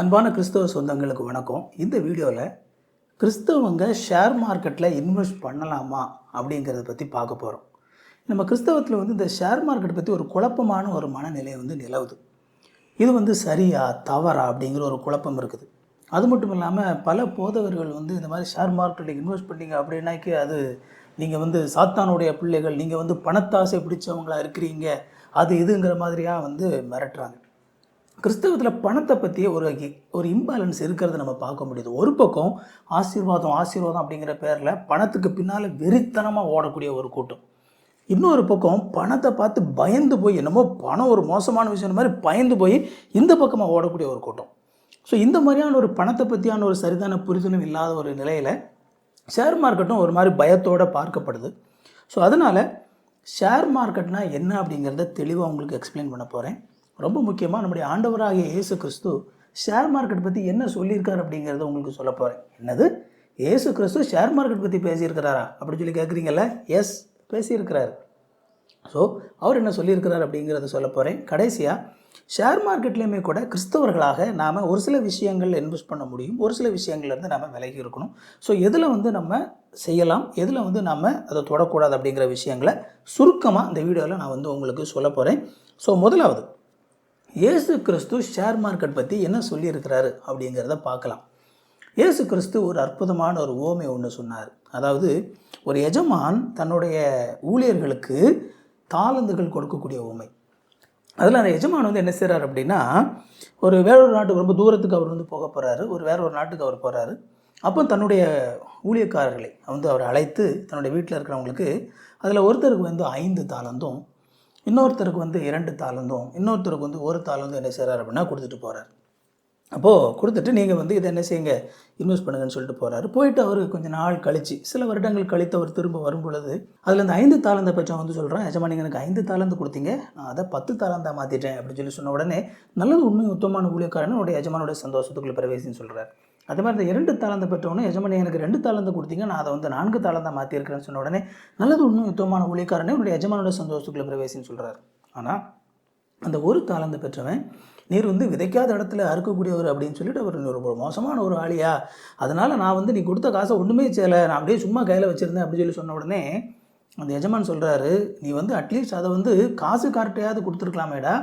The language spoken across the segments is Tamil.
அன்பான கிறிஸ்தவ சொந்தங்களுக்கு வணக்கம். இந்த வீடியோவில் கிறிஸ்தவங்க ஷேர் மார்க்கெட்டில் இன்வெஸ்ட் பண்ணலாமா அப்படிங்கிறத பற்றி பார்க்க போகிறோம் நம்ம கிறிஸ்தவத்தில் வந்து இந்த ஷேர் மார்க்கெட் பற்றி ஒரு குழப்பமான ஒரு மனநிலை வந்து நிலவுது. இது வந்து சரியா தவறா அப்படிங்கிற ஒரு குழப்பம் இருக்குது. அது மட்டும் இல்லாமல் பல போதகர்கள் வந்து இந்த மாதிரி ஷேர் மார்க்கெட்டில் இன்வெஸ்ட் பண்ணீங்க அப்படின்னாக்கி அது நீங்கள் வந்து சாத்தானுடைய பிள்ளைகள் நீங்கள் வந்து பணத்தாசை பிடிச்சவங்களா இருக்கிறீங்க அது இதுங்கிற மாதிரியாக வந்து மிரட்டுறாங்க. கிறிஸ்தவத்தில் பணத்தை பற்றிய ஒரு ஒரு இம்பேலன்ஸ் இருக்கிறத நம்ம பார்க்க முடியுது. ஒரு பக்கம் ஆசீர்வாதம் ஆசீர்வாதம் அப்படிங்கிற பேரில் பணத்துக்கு பின்னால் வெறித்தனமாக ஓடக்கூடிய ஒரு கூட்டம். இன்னொரு பக்கம் பணத்தை பார்த்து பயந்து போய் என்னமோ பணம் ஒரு மோசமான விஷயம் மாதிரி பயந்து போய் இந்த பக்கமாக ஓடக்கூடிய ஒரு கூட்டம். ஸோ இந்த மாதிரியான ஒரு பணத்தை பற்றியான ஒரு சரிதான புரிதலும் இல்லாத ஒரு நிலையில் ஷேர் மார்க்கெட்டும் ஒரு மாதிரி பயத்தோடு பார்க்கப்படுது. ஸோ அதனால் ஷேர் மார்க்கெட்னால் என்ன அப்படிங்கிறத தெளிவாக உங்களுக்கு எக்ஸ்பிளைன் பண்ண போகிறேன் ரொம்ப முக்கியமாக நம்முடைய ஆண்டவராகிய இயேசு கிறிஸ்து ஷேர் மார்க்கெட் பற்றி என்ன சொல்லியிருக்காரு அப்படிங்கிறத உங்களுக்கு சொல்ல போகிறேன் என்னது? இயேசு கிறிஸ்து ஷேர் மார்க்கெட் பற்றி பேசியிருக்கிறாரா? அப்படின்னு சொல்லி கேட்குறீங்கல்ல எஸ் பேசியிருக்கிறாரு. ஸோ அவர் என்ன சொல்லியிருக்கிறார் அப்படிங்கிறத சொல்ல போகிறேன் கடைசியாக ஷேர் மார்க்கெட்லேயுமே கூட கிறிஸ்தவர்களாக நாம் ஒரு சில விஷயங்கள் இன்வெஸ்ட் பண்ண முடியும். ஒரு சில விஷயங்கள்லேருந்து நாம் விலகி இருக்கணும். ஸோ எதில் வந்து நம்ம செய்யலாம்? எதில் வந்து நம்ம அதை தொடக்கூடாது அப்படிங்கிற விஷயங்களை சுருக்கமாக இந்த வீடியோவில் நான் வந்து உங்களுக்கு சொல்ல போகிறேன் ஸோ முதலாவது இயேசு கிறிஸ்து ஷேர் மார்க்கெட் பற்றி என்ன சொல்லியிருக்கிறாரு அப்படிங்கிறத பார்க்கலாம். இயேசு கிறிஸ்து ஒரு அற்புதமான ஒரு ஓமை ஒன்று சொன்னார். அதாவது ஒரு எஜமான் தன்னுடைய ஊழியர்களுக்கு தாளந்துகள் கொடுக்கக்கூடிய ஓமை. அதில் அந்த எஜமான் வந்து என்ன செய்கிறார் அப்படின்னா ஒரு வேறொரு நாட்டுக்கு ரொம்ப தூரத்துக்கு அவர் வந்து போக போகிறாரு ஒரு வேற ஒரு நாட்டுக்கு அவர் போகிறாரு அப்போ தன்னுடைய ஊழியக்காரர்களை வந்து அவர் அழைத்து தன்னுடைய வீட்டில் இருக்கிறவங்களுக்கு அதில் ஒருத்தருக்கு வந்து ஐந்து தாளந்தும் இன்னொருத்தருக்கு வந்து இரண்டு தாளந்தும் இன்னொருத்தருக்கு வந்து ஒரு தாளந்தும் என்ன செய்கிறார் அப்படின்னா கொடுத்துட்டு போகிறார் அப்போது கொடுத்துட்டு நீங்கள் வந்து இதை என்ன செய்யுங்க இன்வெஸ்ட் பண்ணுங்கன்னு சொல்லிட்டு போகிறாரு போயிட்டு அவர் கொஞ்ச நாள் கழித்து சில வருடங்கள் கழித்து அவர் திரும்ப வரும் பொழுது அதில் இந்த ஐந்து தாளந்தை பற்றி வந்து சொல்கிறேன் எஜமா எனக்கு ஐந்து தாளந்து கொடுத்தீங்க நான் அதை பத்து தாளந்தா மாற்றிட்டேன் அப்படின்னு சொல்லி சொன்ன உடனே நல்லது உண்மை உத்தமான ஊழியக்காரன் உடைய எஜமானுடைய சந்தோஷத்துக்குள்ளே பிரவேசின்னு சொல்கிறார் அதே மாதிரி இந்த இரண்டு தாளந்து பெற்றவொன்னே எஜமானி எனக்கு ரெண்டு தாளந்து கொடுத்தீங்க நான் அதை வந்து நான்கு தாளந்தான் மாற்றிருக்கிறேன்னு சொன்ன உடனே நல்லது ஒன்றும் யுத்தமான ஊழியக்காரனே உன்னுடைய எஜமானோட சந்தோஷத்துக்குள்ள பிரவேசின்னு சொல்கிறார் ஆனால் அந்த ஒரு தாளந்து பெற்றவன் நீர் வந்து விதைக்காத இடத்துல அறுக்கக்கூடியவர் அப்படின்னு சொல்லிட்டு அவர் ஒரு மோசமான ஒரு ஆளியா? அதனால் நான் வந்து நீ கொடுத்த காசை ஒன்றுமே செய்யலை நான் அப்படியே சும்மா கையில் வச்சுருந்தேன் அப்படின்னு சொல்லி சொன்ன உடனே அந்த எஜமான் சொல்கிறாரு நீ வந்து அட்லீஸ்ட் அதை வந்து காசு கார்ட்டையாவது கொடுத்துருக்கலாமேடா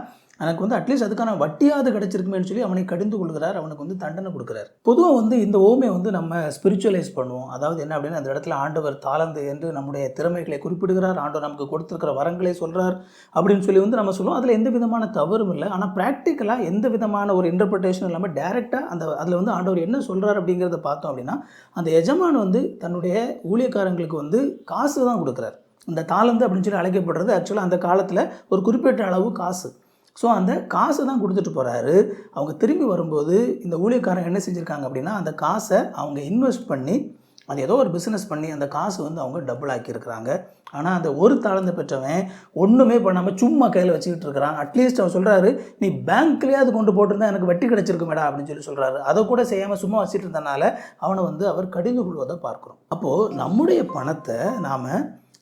எனக்கு வந்து அட்லீஸ்ட் அதுக்கான வட்டியாவது கிடச்சிருக்குமேனு சொல்லி அவனை கடிந்து கொள்கிறார் அவனுக்கு வந்து தண்டனை கொடுக்குறார். பொதுவாக வந்து இந்த ஓமை வந்து நம்ம ஸ்பிரிச்சுவலைஸ் பண்ணுவோம். அதாவது என்ன அப்படின்னா அந்த இடத்துல ஆண்டவர் தாளந்து என்று நம்முடைய திறமைகளை குறிப்பிடுகிறார் ஆண்டவர் நமக்கு கொடுத்துருக்கிற வரங்களை சொல்கிறார் அப்படின்னு சொல்லி வந்து நம்ம சொல்லுவோம். அதில் எந்த விதமான தவறும் இல்லை. ஆனால் ப்ராக்டிக்கலாக எந்த விதமான ஒரு இன்டர்பிரிட்டேஷன் இல்லாமல் டேரெக்டாக அந்த அதில் வந்து ஆண்டவர் என்ன சொல்கிறார் அப்படிங்கிறத பார்த்தோம் அப்படின்னா அந்த எஜமான் வந்து தன்னுடைய ஊழியக்காரங்களுக்கு வந்து காசு தான் கொடுக்குறாரு. இந்த தாளந்து அப்படின்னு சொல்லி அழைக்கப்படுறது ஆக்சுவலாக அந்த காலத்தில் ஒரு குறிப்பிட்ட அளவு காசு. ஸோ அந்த காசை தான் கொடுத்துட்டு போகிறாரு அவங்க திரும்பி வரும்போது இந்த ஊழியக்காரங்க என்ன செஞ்சுருக்காங்க அப்படின்னா அந்த காசை அவங்க இன்வெஸ்ட் பண்ணி அது ஏதோ ஒரு பிஸ்னஸ் பண்ணி அந்த காசு வந்து அவங்க டபுள் ஆக்கியிருக்கிறாங்க. ஆனால் அந்த ஒரு தாழ்ந்து பெற்றவன் ஒன்றுமே பண்ணாமல் சும்மா கையில் வச்சுக்கிட்டு இருக்கிறான். அட்லீஸ்ட் அவன் சொல்கிறாரு நீ பேங்க்லேயாவது கொண்டு போட்டிருந்தா எனக்கு வட்டி கிடச்சிருக்கு மேடா அப்படின்னு சொல்லி சொல்கிறாரு அதை கூட செய்யாமல் சும்மா வச்சுட்டு இருந்தனால அவனை வந்து அவர் கடிந்து கொள்வதை பார்க்குறோம். அப்போது நம்முடைய பணத்தை நாம்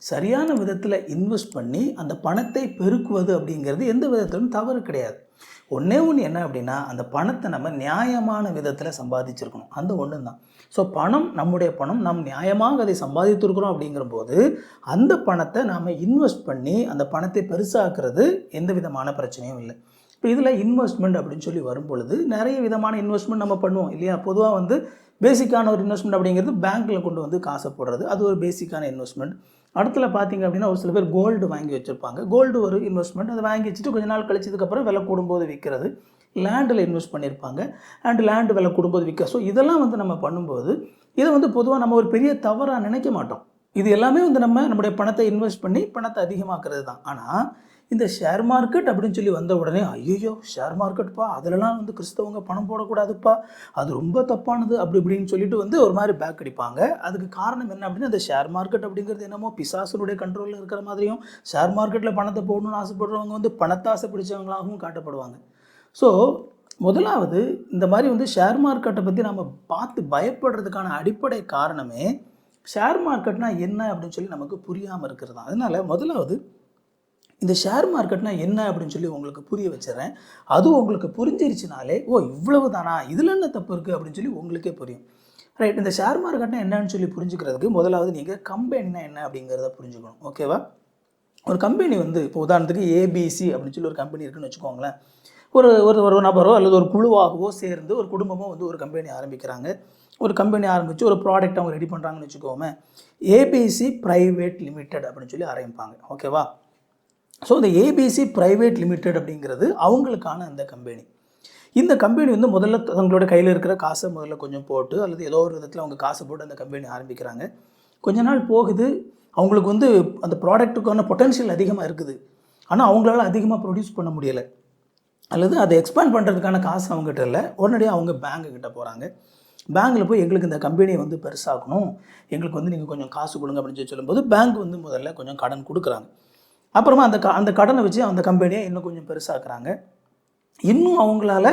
சரியான விதத்தில் இன்வெஸ்ட் பண்ணி அந்த பணத்தை பெருக்குவது அப்படிங்கிறது எந்த விதத்திலும் தவறு கிடையாது. ஒன்றே ஒன்று என்ன அப்படின்னா அந்த பணத்தை நம்ம நியாயமான விதத்தில் சம்பாதிச்சிருக்கணும். அந்த ஒன்று தான் ஸோ பணம் நம்முடைய பணம் நாம் நியாயமாக அதை சம்பாதித்திருக்கிறோம் அப்படிங்கிற போது அந்த பணத்தை நாம் இன்வெஸ்ட் பண்ணி அந்த பணத்தை பெருசாக்குறது எந்த விதமான பிரச்சனையும் இல்லை. இப்போ இதில் இன்வெஸ்ட்மெண்ட் அப்படின்னு சொல்லி வரும் பொழுது நிறைய விதமான இன்வெஸ்ட்மெண்ட் நம்ம பண்ணுவோம் இல்லையா? பொதுவாக வந்து பேசிக்கான ஒரு இன்வெஸ்ட்மெண்ட் அப்படிங்கிறது பேங்க்கில் கொண்டு வந்து காசை போடுறது. அது ஒரு பேசிக்கான இன்வெஸ்ட்மெண்ட் அடுத்தில் பார்த்தீங்க அப்படின்னா ஒரு சில பேர் கோல்டு வாங்கி வச்சுருப்பாங்க. கோல்டு ஒரு இன்வெஸ்ட்மெண்ட் அதை வாங்கி வச்சுட்டு கொஞ்ச நாள் கழிச்சதுக்கப்புறம் விலை கூடும்போது விற்கிறது லேண்டில் இன்வெஸ்ட் பண்ணியிருப்பாங்க. அண்ட் லேண்டு விலை கூடும்போது விற்க ஸோ இதெல்லாம் வந்து நம்ம பண்ணும்போது இதை வந்து பொதுவாக நம்ம ஒரு பெரிய தவறாக நினைக்க மாட்டோம். இது எல்லாமே வந்து நம்ம நம்முடைய பணத்தை இன்வெஸ்ட் பண்ணி பணத்தை அதிகமாக்குறது தான். ஆனால் இந்த ஷேர் மார்க்கெட் அப்படின்னு சொல்லி வந்த உடனே ஐயோ ஷேர் மார்க்கெட்ப்பா அதிலலாம் வந்து கிறிஸ்தவங்க பணம் போடக்கூடாதுப்பா அது ரொம்ப தப்பானது அப்படி இப்படின்னு சொல்லிட்டு வந்து ஒரு மாதிரி பேக் அடிப்பாங்க. அதுக்கு காரணம் என்ன அப்படின்னா இந்த ஷேர் மார்க்கெட் அப்படிங்கிறது என்னமோ பிசாசனுடைய கண்ட்ரோலில் இருக்கிற மாதிரியும் ஷேர் மார்க்கெட்டில் பணத்தை போடணும்னு ஆசைப்படுறவங்க வந்து பணத்தாசை பிடிச்சவங்களாகவும் காட்டப்படுவாங்க. ஸோ முதலாவது இந்த மாதிரி வந்து ஷேர் மார்க்கெட்டை பற்றி நம்ம பார்த்து பயப்படுறதுக்கான அடிப்படை காரணமே ஷேர் மார்க்கெட்னா என்ன அப்படின்னு சொல்லி நமக்கு புரியாமல் இருக்கிறது தான். அதனால் முதலாவது இந்த ஷேர் மார்க்கெட்னா என்ன அப்படின்னு சொல்லி உங்களுக்கு புரிய வச்சிடறேன். அது உங்களுக்கு புரிஞ்சிருச்சுனாலே ஓ இவ்வளவு தானா இதில் என்ன தப்பு இருக்குது அப்படின்னு சொல்லி உங்களுக்கே புரியும். ரைட் இந்த ஷேர் மார்க்கெட்னா என்னன்னு சொல்லி புரிஞ்சுக்கிறதுக்கு முதலாவது நீங்கள் கம்பெனினா என்ன அப்படிங்கிறத புரிஞ்சுக்கணும். ஓகேவா ஒரு கம்பெனி வந்து இப்போ உதாரணத்துக்கு ஏபிசி அப்படின்னு சொல்லி ஒரு கம்பெனி இருக்குன்னு வச்சுக்கோங்களேன். ஒரு ஒரு ஒரு நபரோ அல்லது ஒரு குழுவாகவோ சேர்ந்து ஒரு குடும்பமோ வந்து ஒரு கம்பெனி ஆரம்பிக்கிறாங்க. ஒரு கம்பெனி ஆரம்பித்து ஒரு ப்ராடக்ட் அவங்க ரெடி பண்ணுறாங்கன்னு வச்சுக்கோமே ஏபிசி ப்ரைவேட் லிமிடெட் அப்படின்னு சொல்லி ஆரம்பிப்பாங்க. ஓகேவா ஸோ இந்த ஏபிசி ப்ரைவேட் லிமிடெட் அப்படிங்கிறது அவங்களுக்கான அந்த கம்பெனி இந்த கம்பெனி வந்து முதல்ல தங்களோட கையில் இருக்கிற காசை முதல்ல கொஞ்சம் போட்டு அல்லது ஏதோ ஒரு விதத்தில் அவங்க காசை போட்டு அந்த கம்பெனி ஆரம்பிக்கிறாங்க. கொஞ்ச நாள் போகுது அவங்களுக்கு வந்து அந்த ப்ராடக்ட்டுக்கான பொட்டன்ஷியல் அதிகமாக இருக்குது. ஆனால் அவங்களால அதிகமாக ப்ரொடியூஸ் பண்ண முடியலை. அல்லது அதை எக்ஸ்பேண்ட் பண்ணுறதுக்கான காசு அவங்ககிட்ட இல்லை. உடனடியாக அவங்க பேங்க்கு கிட்ட போகிறாங்க பேங்க்கில் போய் எங்களுக்கு இந்த கம்பெனியை வந்து பெருசாகணும் எங்களுக்கு வந்து நீங்கள் கொஞ்சம் காசு கொடுங்க அப்படின்னு சொல்லி சொல்லும்போது பேங்க் வந்து முதல்ல கொஞ்சம் கடன் கொடுக்குறாங்க. அப்புறமா அந்த க அந்த கடனை வச்சு அந்த கம்பெனியை இன்னும் கொஞ்சம் பெருசாக்குறாங்க. இன்னும் அவங்களால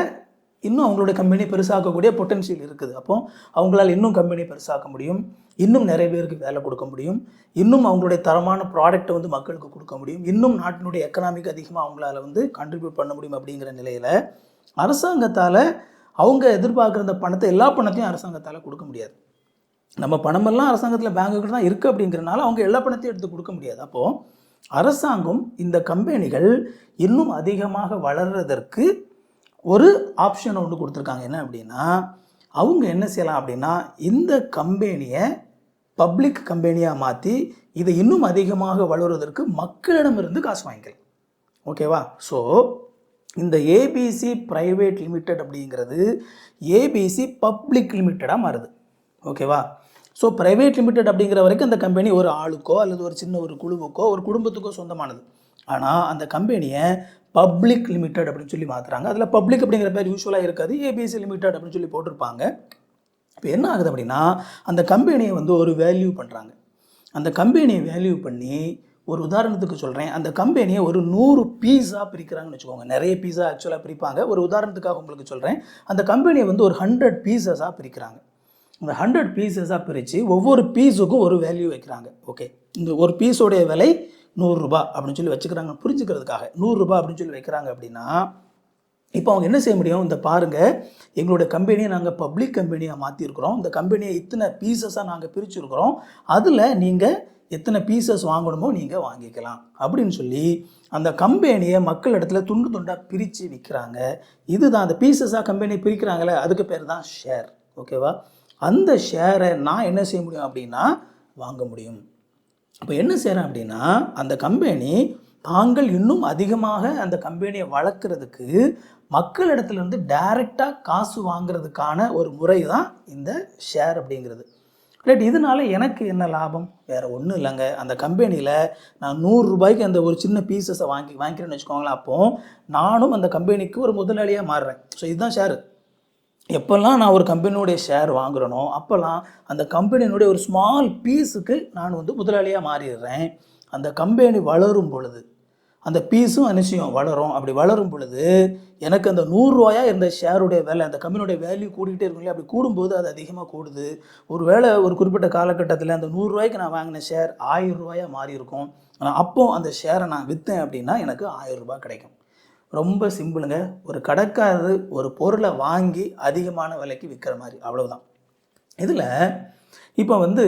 இன்னும் அவங்களுடைய கம்பெனி பெருசாக்கக்கூடிய பொட்டென்ஷியல் இருக்குது. அப்போ அவங்களால இன்னும் கம்பெனி பெருசாக்க முடியும். இன்னும் நிறைய பேருக்கு வேலை கொடுக்க முடியும். இன்னும் அவங்களுடைய தரமான ப்ராடக்ட்டை வந்து மக்களுக்கு கொடுக்க முடியும். இன்னும் நாட்டினுடைய எக்கனாமிக் அதிகமாக அவங்களால வந்து கான்ட்ரிபியூட் பண்ண முடியும் அப்படிங்கிற நிலையில் அரசாங்கத்தால் அவங்க எதிர்பார்க்குற அந்த பணத்தை எல்லா பணத்தையும் அரசாங்கத்தால் கொடுக்க முடியாது. நம்ம பணமெல்லாம் அரசாங்கத்தில் பேங்குகள் தான் இருக்குது அப்படிங்கிறனால அவங்க எல்லா பணத்தையும் எடுத்து கொடுக்க முடியாது. அப்போது அரசாங்கம் இந்த கம்பெனிகள் இன்னும் அதிகமாக வளர்றதற்கு ஒரு ஆப்ஷன் ஒன்று கொடுத்துருக்காங்க. என்ன அப்படின்னா அவங்க என்ன செய்யலாம் அப்படின்னா இந்த கம்பெனியை பப்ளிக் கம்பெனியாக மாற்றி இதை இன்னும் அதிகமாக வளருவதற்கு மக்களிடமிருந்து காசு வாங்கிக்கலாம். ஓகேவா ஸோ இந்த ஏபிசி ப்ரைவேட் லிமிடெட் அப்படிங்கிறது ஏபிசி பப்ளிக் லிமிட்டடாக மாறுது. ஓகேவா ஸோ ப்ரைவேட் லிமிடெட் அப்படிங்கிற வரைக்கும் அந்த கம்பெனி ஒரு ஆளுக்கோ அல்லது ஒரு சின்ன ஒரு குழுவுக்கோ ஒரு குடும்பத்துக்கோ சொந்தமானது. ஆனால் அந்த கம்பெனியை பப்ளிக் லிமிடெட் அப்படின்னு சொல்லி மாற்றுறாங்க அதில் பப்ளிக் அப்படிங்கிற பேர் யூஸ்வலாக இருக்காது. ஏபிசி லிமிடெட் அப்படின்னு சொல்லி போட்டிருப்பாங்க. இப்போ என்ன ஆகுது அப்படின்னா அந்த கம்பெனியை வந்து ஒரு வேல்யூ பண்ணுறாங்க அந்த கம்பெனியை வேல்யூ பண்ணி ஒரு உதாரணத்துக்கு சொல்கிறேன் அந்த கம்பெனியை ஒரு நூறு பீஸாக பிரிக்கிறாங்கன்னு வச்சுக்கோங்க. நிறைய பீஸா ஆக்சுவலாக பிரிப்பாங்க. ஒரு உதாரணத்துக்காக உங்களுக்கு சொல்கிறேன் அந்த கம்பெனியை வந்து ஒரு ஹண்ட்ரட் பீசஸாக பிரிக்கிறாங்க. அந்த ஹண்ட்ரட் பீசஸாக பிரித்து ஒவ்வொரு பீஸுக்கும் ஒரு வேல்யூ வைக்கிறாங்க. ஓகே இந்த ஒரு பீஸோடைய விலை நூறுரூபா அப்படின்னு சொல்லி வச்சுக்கிறாங்க. புரிஞ்சுக்கிறதுக்காக நூறுரூபா அப்படின்னு சொல்லி வைக்கிறாங்க அப்படின்னா இப்போ அவங்க என்ன செய்ய முடியும்? இந்த பாருங்கள் எங்களோட கம்பெனியை நாங்கள் பப்ளிக் கம்பெனியாக மாற்றிருக்கிறோம் இந்த கம்பெனியை இத்தனை பீசஸாக நாங்கள் பிரிச்சுருக்கிறோம். அதில் நீங்கள் எத்தனை பீசஸ் வாங்கணுமோ நீங்கள் வாங்கிக்கலாம். அப்படின்னு சொல்லி அந்த கம்பெனியை மக்கள் இடத்துல துண்டு துண்டாக பிரித்து விற்கிறாங்க இதுதான் அந்த பீசஸாக கம்பெனியை பிரிக்கிறாங்களே அதுக்கு பேர் தான் ஷேர் ஓகேவா அந்த ஷேரை நான் என்ன செய்ய முடியும் அப்படின்னா வாங்க முடியும். இப்போ என்ன செய்கிறேன் அப்படின்னா அந்த கம்பெனி தாங்கள் இன்னும் அதிகமாக அந்த கம்பெனியை வளர்க்குறதுக்கு மக்களிடத்துலேருந்து டைரெக்டாக காசு வாங்குறதுக்கான ஒரு முறை தான் இந்த ஷேர் அப்படிங்கிறது. ரைட் இதனால எனக்கு என்ன லாபம்? வேறு ஒன்றும் இல்லைங்க. அந்த கம்பெனியில் நான் நூறு ரூபாய்க்கு அந்த ஒரு சின்ன பீசஸை வாங்கி வாங்கிக்கிறேன்னு வச்சுக்கோங்களேன் அப்போது நானும் அந்த கம்பெனிக்கு ஒரு முதலாளியாக மாறுறேன். ஸோ இதுதான் ஷேரு எப்போல்லாம் நான் ஒரு கம்பெனியுடைய ஷேர் வாங்குறேனோ அப்போல்லாம் அந்த கம்பெனியினுடைய ஒரு ஸ்மால் பீஸுக்கு நான் வந்து முதலாளியாக மாறிடுறேன். அந்த கம்பெனி வளரும் பொழுது அந்த பீஸும் அனுசியம் வளரும். அப்படி வளரும் பொழுது எனக்கு அந்த நூறுரூவாயா இருந்த ஷேருடைய வேலை அந்த கம்பெனியோடைய வேல்யூ கூடிக்கிட்டே இருக்கும் இல்லையா? அப்படி கூடும்போது அது அதிகமாக கூடுது. ஒரு வேளை ஒரு குறிப்பிட்ட காலகட்டத்தில் அந்த நூறுரூவாய்க்கு நான் வாங்கின ஷேர் ஆயிரம் ரூபாயாக மாறி இருக்கும் ஆனால் அப்போ அந்த ஷேரை நான் விற்றேன் அப்படின்னா எனக்கு ஆயிரம் ரூபாய் கிடைக்கும். ரொம்ப சிம்பிளுங்க. ஒரு கடைக்காரர் ஒரு பொருளை வாங்கி அதிகமான விலைக்கு விற்கிற மாதிரி. அவ்வளோதான் இதில் இப்போ வந்து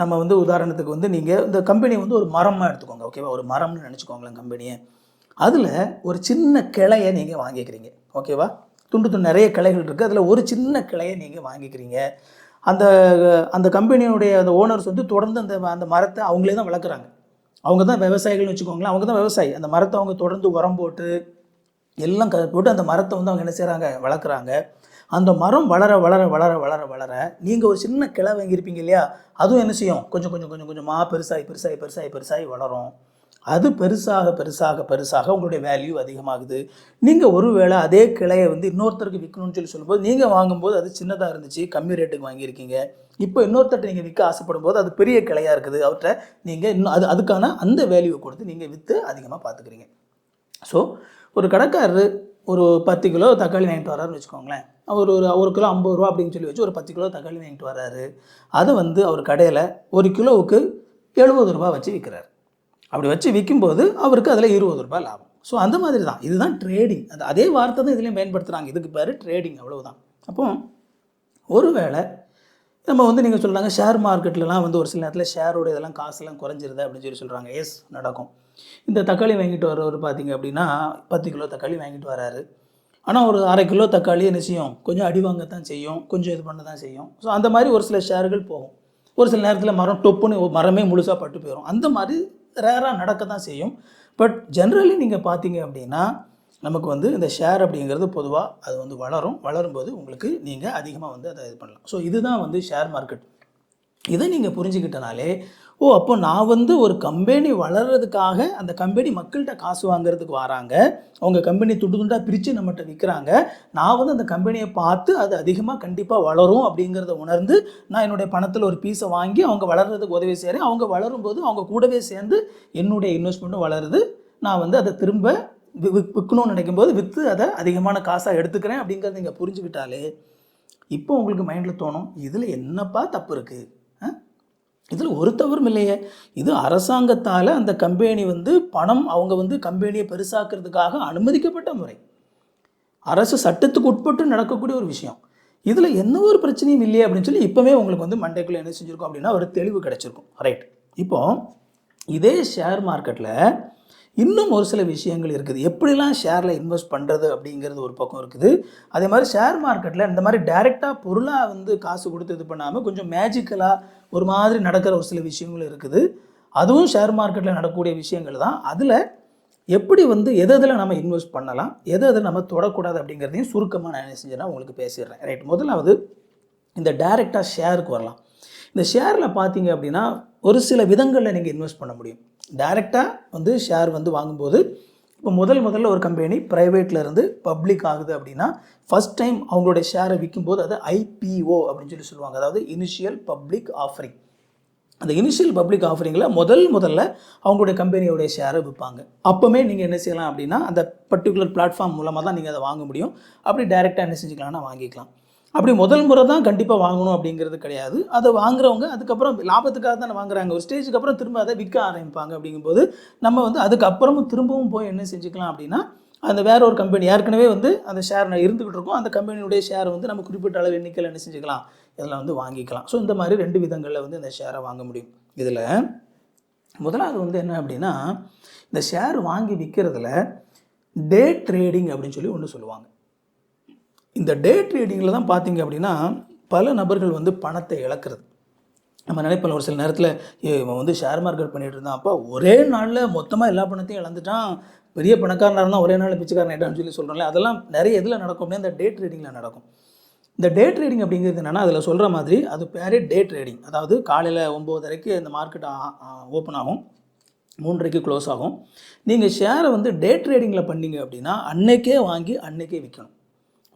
நம்ம வந்து உதாரணத்துக்கு வந்து நீங்கள் இந்த கம்பெனி வந்து ஒரு மரமாக எடுத்துக்கோங்க ஓகேவா ஒரு மரம்னு நினச்சிக்கோங்களேன் கம்பெனியை அதில் ஒரு சின்ன கிளையை நீங்கள் வாங்கிக்கிறீங்க ஓகேவா துண்டு துண்டு நிறைய கிளைகள் இருக்குது அதில் ஒரு சின்ன கிளையை நீங்கள் வாங்கிக்கிறீங்க. அந்த அந்த கம்பெனியுடைய அந்த ஓனர்ஸ் வந்து தொடர்ந்து அந்த அந்த மரத்தை அவங்களே தான் வளர்க்குறாங்க. அவங்க தான் விவசாயிகள்னு வச்சுக்கோங்களேன். அவங்க தான் விவசாயி. அந்த மரத்தை அவங்க தொடர்ந்து உரம் போட்டு எல்லாம் க போட்டு அந்த மரத்தை வந்து அவங்க என்ன செய்கிறாங்க வளர்க்குறாங்க. அந்த மரம் வளர வளர வளர வளர வளர நீங்கள் ஒரு சின்ன கிளை வாங்கியிருப்பீங்க இல்லையா? அதுவும் என்ன செய்யும்? கொஞ்சம் கொஞ்சம் கொஞ்சம் கொஞ்சமாக பெருசாகி பெருசாகி பெருசாகி பெருசாகி வளரும். அது பெருசாக பெருசாக பெருசாக உங்களுடைய வேல்யூ அதிகமாகுது. நீங்கள் ஒருவேளை அதே கிளையை வந்து இன்னொருத்தருக்கு விற்கணும்னு சொல்லி சொல்லும்போது நீங்கள் வாங்கும்போது அது சின்னதாக இருந்துச்சு கம்மி ரேட்டுக்கு வாங்கியிருக்கீங்க. இப்போ இன்னொருத்தர்கிட்ட நீங்கள் விற்க ஆசைப்படும் போது அது பெரிய கிளையாக இருக்குது. அவர்கிட்ட நீங்கள் இன்னும் அது அதுக்கான அந்த வேல்யூவை கொடுத்து நீங்கள் விற்று அதிகமாக பார்த்துக்கிறீங்க. ஸோ ஒரு கடைக்காரர் ஒரு பத்து கிலோ தக்காளி வாங்கிட்டு வராருன்னு வச்சுக்கோங்களேன். அவர் ஒரு ஒரு கிலோ ஐம்பது ரூபா அப்படின்னு சொல்லி வச்சு ஒரு பத்து கிலோ தக்காளி வாங்கிட்டு வராரு. அதை வந்து அவர் கடையில் ஒரு கிலோவுக்கு எழுபது ரூபா வச்சு விற்கிறார் அப்படி வச்சு விற்கும்போது அவருக்கு அதில் இருபது ரூபாய் லாபம். ஸோ அந்த மாதிரி தான். இதுதான் ட்ரேடிங் அந்த அதே வார்த்தை தான் இதுலேயும் பயன்படுத்துகிறாங்க இதுக்கு பேர் ட்ரேடிங் அவ்வளவுதான். அப்போ ஒருவேளை நம்ம வந்து நீங்கள் சொல்கிறாங்க ஷேர் மார்க்கெட்லலாம் வந்து ஒரு சில நேரத்தில் ஷேரோட இதெல்லாம் காசுலாம் குறைஞ்சிருது அப்படின்னு சொல்லி சொல்கிறாங்க எஸ் நடக்கும். இந்த தக்காளி வாங்கிட்டு வர்றவர் பார்த்தீங்க அப்படின்னா பத்து கிலோ தக்காளி வாங்கிட்டு வராரு. ஆனால் ஒரு அரை கிலோ தக்காளி என்ன செய்யும்? கொஞ்சம் அடி வாங்கத்தான் செய்யும். கொஞ்சம் இது பண்ண தான் செய்யும். ஸோ அந்த மாதிரி ஒரு சில ஷேர்கள் போகும். ஒரு சில நேரத்தில் மரம் டொப்புன்னு மரமே முழுசாக பட்டு போயிடும் அந்த மாதிரி ரேராக நடக்க தான் செய்யும். பட் ஜென்ரலி நீங்கள் பார்த்தீங்க அப்படின்னா நமக்கு வந்து இந்த ஷேர் அப்படிங்கிறது பொதுவாக அது வந்து வளரும். வளரும்போது உங்களுக்கு நீங்கள் அதிகமாக வந்து அதை இது பண்ணலாம். ஸோ இதுதான் வந்து ஷேர் மார்க்கெட் இதை நீங்கள் புரிஞ்சுக்கிட்டனாலே ஓ அப்போ நான் வந்து ஒரு கம்பெனி வளர்கிறதுக்காக அந்த கம்பெனி மக்கள்கிட்ட காசு வாங்குறதுக்கு வராங்க. அவங்க கம்பெனி துண்டு துண்டாக பிரித்து நம்மகிட்ட விற்கிறாங்க நான் வந்து அந்த கம்பெனியை பார்த்து அது அதிகமாக கண்டிப்பாக வளரும் அப்படிங்கிறத உணர்ந்து நான் என்னுடைய பணத்தில் ஒரு பீஸை வாங்கி அவங்க வளர்கிறதுக்கு உதவி செய்கிறேன் அவங்க வளரும்போது அவங்க கூடவே சேர்ந்து என்னுடைய இன்வெஸ்ட்மெண்ட்டும் வளருது. நான் வந்து அதை திரும்ப விற்கணும்னு நினைக்கும் போது விற்று அதை அதிகமான காசாக எடுத்துக்கிறேன் அப்படிங்கிறத நீங்கள் புரிஞ்சுக்கிட்டாலே இப்போ உங்களுக்கு மைண்டில் தோணும் இதில் என்னப்பா தப்பு இருக்குது இதில் ஒரு தவறும் இல்லையே. இது அரசாங்கத்தால் அந்த கம்பெனி வந்து பணம் அவங்க வந்து கம்பெனியை பெருசாக்குறதுக்காக அனுமதிக்கப்பட்ட முறை. அரசு சட்டத்துக்கு உட்பட்டு நடக்கக்கூடிய ஒரு விஷயம். இதில் என்ன ஒரு பிரச்சனையும் இல்லையே அப்படின்னு சொல்லி இப்போவே உங்களுக்கு வந்து மண்டைக்குள்ளே என்ன செஞ்சுருக்கோம் அப்படின்னா ஒரு தெளிவு கிடச்சிருக்கும். ரைட் இப்போ இதே ஷேர் மார்க்கெட்டில் இன்னும் ஒரு சில விஷயங்கள் இருக்குது. எப்படிலாம் ஷேரில் இன்வெஸ்ட் பண்ணுறது அப்படிங்கிறது ஒரு பக்கம் இருக்குது. அதே மாதிரி ஷேர் மார்க்கெட்டில் இந்த மாதிரி டைரெக்டாக பொருளாக வந்து காசு கொடுத்து இது பண்ணாமல் கொஞ்சம் மேஜிக்கலாக ஒரு மாதிரி நடக்கிற ஒரு சில விஷயங்கள் இருக்குது. அதுவும் ஷேர் மார்க்கெட்டில் நடக்கக்கூடிய விஷயங்கள் தான். அதில் எப்படி வந்து எது எதில் நம்ம இன்வெஸ்ட் பண்ணலாம் எது எதில் நம்ம தொடக்கூடாது அப்படிங்கிறதையும் சுருக்கமாக நான் என்ன செஞ்சேன்னா உங்களுக்கு பேசிடுறேன். ரைட். முதலாவது இந்த டைரெக்டாக ஷேருக்கு வரலாம். இந்த ஷேரில் பார்த்தீங்க அப்படின்னா ஒரு சில விதங்களில் நீங்கள் இன்வெஸ்ட் பண்ண முடியும். டைரெக்டாக வந்து ஷேர் வந்து வாங்கும்போது இப்போ முதல் முதல்ல ஒரு கம்பெனி ப்ரைவேட்லேருந்து பப்ளிக் ஆகுது அப்படின்னா ஃபர்ஸ்ட் டைம் அவங்களுடைய ஷேரை விற்கும்போது அது ஐபிஓ அப்படின்னு சொல்லி சொல்லுவாங்க. அதாவது இனிஷியல் பப்ளிக் ஆஃபரிங் அந்த இனிஷியல் பப்ளிக் ஆஃபரிங்கில் முதல் முதல்ல அவங்களுடைய கம்பெனியோடைய ஷேரை விற்பாங்க அப்போவுமே நீங்கள் என்ன செய்யலாம் அப்படின்னா அந்த பர்டிகுலர் பிளாட்ஃபார்ம் மூலமாக தான் நீங்கள் அதை வாங்க முடியும். அப்படி டைரெக்டாக என்ன செஞ்சுக்கலாம்னா வாங்கிக்கலாம். அப்படி முதல் முறை தான் கண்டிப்பாக வாங்கணும் அப்படிங்கிறது கிடையாது. அதை வாங்குறவங்க அதுக்கப்புறம் லாபத்துக்காக தானே வாங்குறாங்க. ஒரு ஸ்டேஜுக்கு அப்புறம் திரும்ப அதை விற்க ஆரம்பிப்பாங்க அப்படிங்கும்போது நம்ம வந்து அதுக்கப்புறமும் திரும்பவும் போய் என்ன செஞ்சுக்கலாம் அப்படின்னா அந்த வேற ஒரு கம்பெனி ஏற்கனவே வந்து அந்த ஷேர் இருந்துக்கிட்டு இருக்கும். அந்த கம்பெனியுடைய ஷேர் வந்து நம்ம குறிப்பிட்ட அளவு எண்ணிக்கையில் என்ன செஞ்சுக்கலாம்? இதில் வந்து வாங்கிக்கலாம். ஸோ இந்த மாதிரி ரெண்டு விதங்களில் வந்து இந்த ஷேரை வாங்க முடியும். இதில் முதலாவது வந்து என்ன அப்படின்னா இந்த ஷேர் வாங்கி விற்கிறதுல டே ட்ரேடிங் அப்படின்னு சொல்லி ஒன்று சொல்லுவாங்க. இந்த டே ட்ரேடிங்கில் தான் பார்த்தீங்க அப்படின்னா பல நபர்கள் வந்து பணத்தை இழக்கிறது. நம்ம நினைப்போம் ஒரு சில நேரத்தில் இவன் வந்து ஷேர் மார்க்கெட் பண்ணிகிட்டு இருந்தான். அப்போ ஒரே நாளில் மொத்தமாக எல்லா பணத்தையும் இழந்துட்டான். பெரிய பணக்காரனாக இருந்தால் ஒரே நாள் பிச்சைக்காரன் ஆகிட்டான்னு சொல்லி சொல்கிறோம்ல அதெல்லாம் நிறைய இதில் நடக்கும். அப்படின்னா இந்த டே ட்ரேடிங்கில் நடக்கும். இந்த டே ட்ரேடிங் அப்படிங்கிறது என்னென்னா அதில் சொல்கிற மாதிரி அது பேரே டே ட்ரேடிங் அதாவது காலையில் ஒம்போதரைக்கு இந்த மார்க்கெட் ஓப்பன் ஆகும். மூன்றரைக்கு க்ளோஸ் ஆகும். நீங்கள் ஷேரை வந்து டே ட்ரேடிங்கில் பண்ணீங்க அப்படின்னா அன்னைக்கே வாங்கி அன்னைக்கே விற்கணும்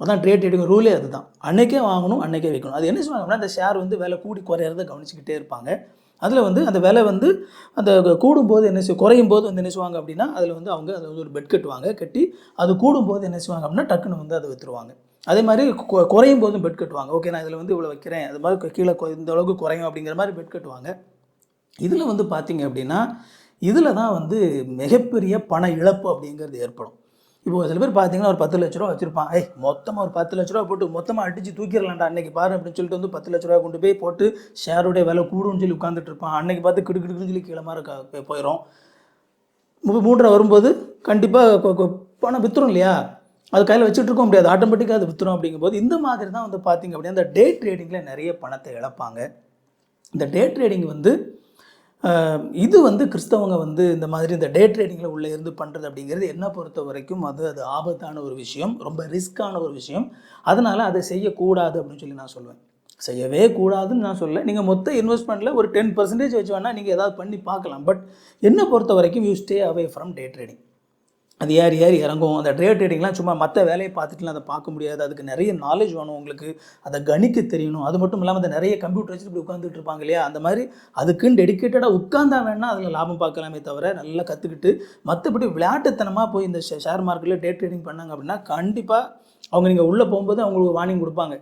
அதான் ட்ரேட் ட்ரேடிங் ரூலே அதுதான். அன்னைக்கே வாங்கணும் அன்னைக்கே விற்கணும். அது என்ன செய்வாங்கன்னா அந்த ஷேர் வந்து விலை கூடி குறையிறத கவனிச்சிக்கிட்டே இருப்பாங்க. அதில் வந்து அந்த விலை வந்து அந்த கூடும்போது என்ன செய்ய குறையும் போது வந்து என்ன செய்வாங்க அப்படின்னா அதில் வந்து அவங்க அதில் வந்து ஒரு பெட் கட்டுவாங்க. கட்டி அது கூடும்போது என்ன செய்வாங்க அப்படின்னா டக்குன்னு வந்து அதை விற்றுருவாங்க அதே மாதிரி குறையும் போதும் பெட் கட்டுவாங்க. ஓகே நான் இதில் வந்து இவ்வளோ வைக்கிறேன். அது மாதிரி கீழே கொ- இந்த அளவுக்கு குறையும் அப்படிங்கிற மாதிரி பெட் கட்டுவாங்க. இதில் வந்து பார்த்தீங்க அப்படின்னா இதில் தான் வந்து மிகப்பெரிய பண இழப்பு அப்படிங்கிறது ஏற்படும். இப்போ சில பேர் பார்த்தீங்கன்னா ஒரு பத்து லட்ச ரூபா வச்சிருப்பான். ஏய் மொத்தமாக ஒரு பத்து லட்ச ரூபா போட்டு மொத்தமாக அடித்து தூக்கிடலாம்டா அன்னைக்கு பாரு அப்படின்னு சொல்லிட்டு வந்து பத்து லட்ச ரூபா கொண்டு போய் போட்டு ஷேருடைய விலை கூடும்னு சொல்லி உட்காந்துட்டு இருப்பான். அன்னைக்கு பார்த்து கிடு சொல்லி கீழே இருக்கா போயிடும் மூன்றரை வரும்போது கண்டிப்பாக பணம் வித்துரும் இல்லையா? அது கையில் வச்சுட்டு இருக்க முடியாது. ஆட்டோமேட்டிக்காக அது வித்துரும் அப்படிங்கும்போது இந்த மாதிரி தான் வந்து பார்த்தீங்க அப்படின்னா இந்த டே ட்ரேடிங்கில் நிறைய பணத்தை இழப்பாங்க. இந்த டே ட்ரேடிங் வந்து இது வந்து கிறிஸ்தவங்க வந்து இந்த மாதிரி இந்த டே ட்ரேடிங்கில் உள்ளே இருந்து பண்ணுறது அப்படிங்கிறது என்ன பொறுத்த வரைக்கும் அது அது ஆபத்தான ஒரு விஷயம் ரொம்ப ரிஸ்க்கான ஒரு விஷயம். அதனால் அதை செய்யக்கூடாது அப்படின்னு சொல்லி நான் சொல்லுவேன் செய்யவே கூடாதுன்னு நான் சொல்ல நீங்கள் மொத்த இன்வெஸ்ட்மெண்ட்டில் ஒரு டென் பர்சன்டேஜ் வச்சு வேணால் நீங்கள் ஏதாவது பண்ணி பார்க்கலாம். பட் என்னை பொறுத்த வரைக்கும் you stay away from day trading அது ஏறி ஏறி இறங்கும். அந்த டே ட்ரேடிங்லாம் சும்மா மற்ற வேலையை பார்த்துட்டுலாம் அதை பார்க்க முடியாது. அதுக்கு நிறைய நாலேஜ் வேணும் உங்களுக்கு. அதை கணிக்க தெரியணும். அது மட்டும் இல்லாமல் அந்த நிறைய கம்ப்யூட்டர் வச்சு இப்படி உட்காந்துட்டு இருப்பாங்க இல்லையா? அந்த மாதிரி அதுக்குன்னு டெடிக்கேட்டடாக உட்காந்தா வேணால் அதில் லாபம் பார்க்கலாமே தவிர நல்லா கற்றுக்கிட்டு மற்றபடி விளையாட்டுத்தனமாக போய் இந்த ஷேர் மார்க்கெட்டில் டே ட்ரேடிங் பண்ணாங்க அப்படின்னா கண்டிப்பாக அவங்க நீங்கள் உள்ளே போகும்போது அவங்களுக்கு வார்னிங் கொடுப்பாங்க.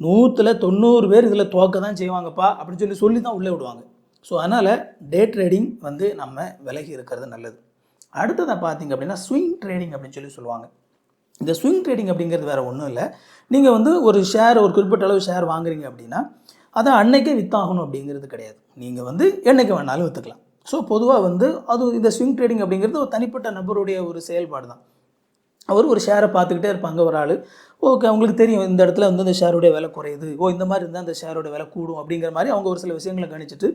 நூற்றில் தொண்ணூறு பேர் இதில் துவக்க தான் செய்வாங்கப்பா அப்படின்னு சொல்லி சொல்லி தான் உள்ளே விடுவாங்க. ஸோ அதனால் டே ட்ரேடிங் வந்து நம்ம விலகி இருக்கிறது நல்லது. அடுத்ததை பார்த்தீங்க அப்படின்னா ஸ்விங் ட்ரேடிங் அப்படின்னு சொல்லி சொல்லுவாங்க. இந்த ஸ்விங் ட்ரேடிங் அப்படிங்கிறது வேறு ஒன்றும் இல்லை. நீங்கள் வந்து ஒரு ஷேர் ஒரு குறிப்பிட்ட அளவு ஷேர் வாங்குறீங்க அப்படின்னா அதை அன்னைக்கே வித்தாகணும் அப்படிங்கிறது கிடையாது. நீங்கள் வந்து என்னைக்கு வேணாலும் விற்றுக்கலாம் ஸோ பொதுவாக வந்து அது இந்த ஸ்விங் ட்ரேடிங் அப்படிங்கிறது ஒரு தனிப்பட்ட நபருடைய ஒரு செயல்பாடு தான் அவர் ஒரு ஷேரை பார்த்துக்கிட்டே இருப்பாங்க ஒரு ஆள். ஓகே அவங்களுக்கு தெரியும் இந்த இடத்துல வந்து இந்த ஷேருடைய விலை குறையுது. ஓ இந்த மாதிரி இருந்தால் அந்த ஷேரோட விலை கூடும் அப்படிங்கிற மாதிரி அவங்க ஒரு சில விஷயங்களை கணிச்சிட்டு